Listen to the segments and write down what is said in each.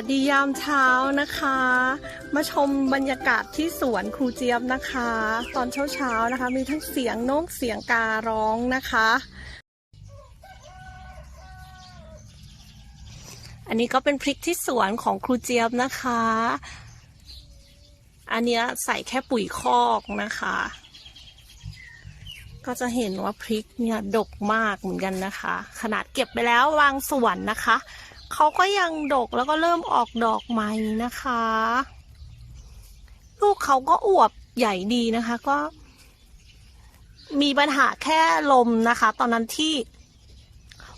สดียามเช้านะคะ มาชมบรรยากาศที่สวนครูเจี๊ยบนะคะ ตอนเช้าๆนะคะ มีทั้งเสียงนกเสียงการ้องนะคะ อันนี้ก็เป็นพริกที่สวนของครูเจี๊ยบนะคะ อันนี้ใส่แค่ปุ๋ยคอกนะคะ ก็จะเห็นว่าพริกเนี่ยดกมากเหมือนกันนะคะ ขนาดเก็บไปแล้ววางสวนนะคะ เขาก็ยังดกแล้วก็เริ่มออกดอกใหม่นะคะ ลูกเขาก็อวบใหญ่ดีนะคะก็ มีปัญหาแค่ลมนะคะ ตอนนั้นที่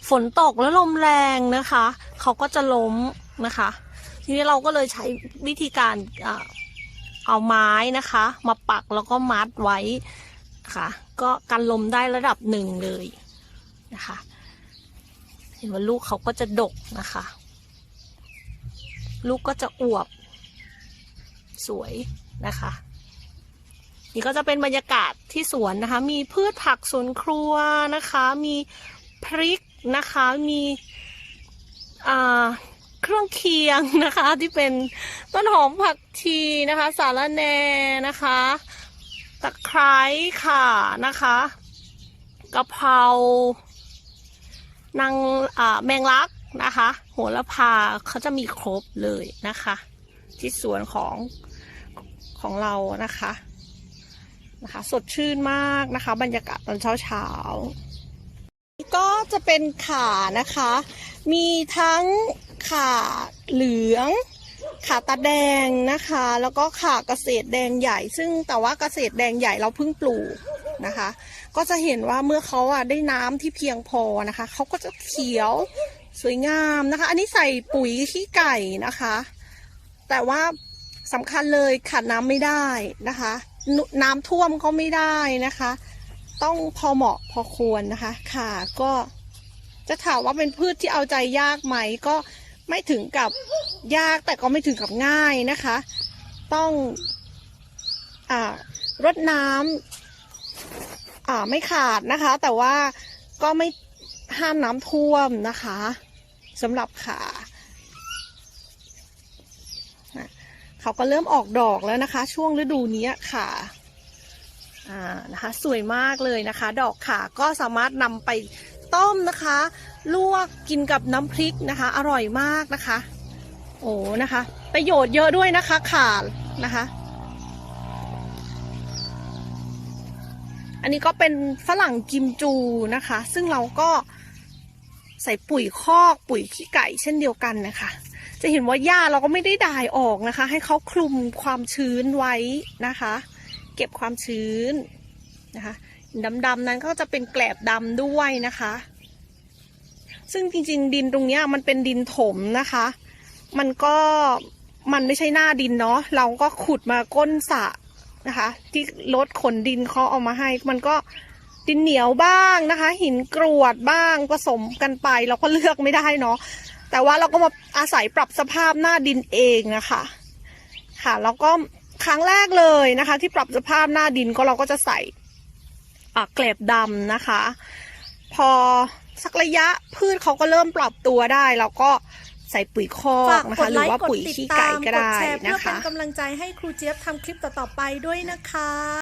ฝนตกแล้วลมแรงนะคะ เขาก็จะล้มนะคะ ทีนี้เราก็เลยใช้วิธีการเอาไม้นะคะ มาปักแล้วก็มัดไว้ค่ะ ก็กันลมได้ระดับหนึ่งเลยนะคะ เห็นว่าลูกเขาก็จะดกนะคะ ลูกก็จะอวบ สวยนะคะ นี่ก็จะเป็นบรรยากาศที่สวนนะคะ มีพืชผักสวนครัวนะคะ มีพริกนะคะ มีเครื่องเคียงนะคะ ที่เป็นต้นหอมผักชีนะคะ สาระแนนะคะตะไคร้ค่ะนะคะกะเพรา นางแมงลักนะคะ โหระพาเขาจะมีครบเลยนะคะ ที่สวนของของเรานะคะนะคะ สดชื่นมากนะคะ บรรยากาศตอนเช้าเช้าก็จะเป็นขานะคะ มีทั้งข่าเหลืองข่าตาแดงนะคะ แล้วก็ข่าเกษตรแดงใหญ่ ซึ่งแต่ว่าเกษตรแดงใหญ่เราเพิ่งปลูก นะคะ ก็จะเห็นว่าเมื่อเขาอะได้น้ำที่เพียงพอนะคะเขาก็จะเขียวสวยงามนะคะ อันนี้ใส่ปุ๋ยขี้ไก่นะคะ แต่ว่าสำคัญเลยขาดน้ำไม่ได้นะคะนน้ำท่วมก็ไม่ได้นะคะ ต้องพอเหมาะพอควรนะคะ ค่ะก็จะถามว่าเป็นพืชที่เอาใจยากไหมก็ไม่ถึงกับยากแต่ก็ไม่ถึงกับง่ายนะคะ ต้องอรดน้ำอ่า ไม่ขาดนะคะ แต่ว่าก็ไม่ห้ามน้ำท่วมนะคะสำหรับขาเขาก็เริ่มออกดอกแล้วนะคะ ช่วงฤดูนี้ค่ะอ่านะคะ สวยมากเลยนะคะ ดอกขาก็สามารถนำไปต้มนะคะ ลวกกินกับน้ำพริกนะคะ อร่อยมากนะคะ โอ้นะคะ ประโยชน์เยอะด้วยนะคะขานะคะ อันนี้ก็เป็นฝรั่งกิมจูนะคะ ซึ่งเราก็ใส่ปุ๋ยคอกปุ๋ยขี้ไก่เช่นเดียวกันนะคะ จะเห็นว่าหญ้าเราก็ไม่ได้ด่ายออกนะคะ ให้เขาคลุมความชื้นไว้นะคะ เก็บความชื้นนะคะดำๆนั้นก็จะเป็นแกลบดำด้วยนะคะ ซึ่งจริงๆ ดินตรงนี้มันเป็นดินถมนะคะ มันก็มันไม่ใช่หน้าดินเนาะเราก็ขุดมาก้นสระ นะคะ ที่รถขนดินเขาเอามาให้ มันก็ดินเหนียวบ้างนะคะ หินกรวดบ้างผสมกันไปเราก็เลือกไม่ได้เนาะแต่ว่าเราก็มาอาศัยปรับสภาพหน้าดินเองนะคะ ค่ะแล้วก็ครั้งแรกเลยนะคะ ที่ปรับสภาพหน้าดินก็เราก็จะใส่เกล็บดำนะคะ พอสักระยะพืชเขาก็เริ่มปรับตัวได้ เราก็ ใส่ปุ๋ยคอฝากกนะกคะดหไลรือค์ว่ากดปุ๋ยติดขี้ตาไก่มก็กดได้แชร์เพื่อนะเป็นคะกำลังใจให้ครูเจี๊ยบทำคลิปต่อๆไปด้วยนะคะ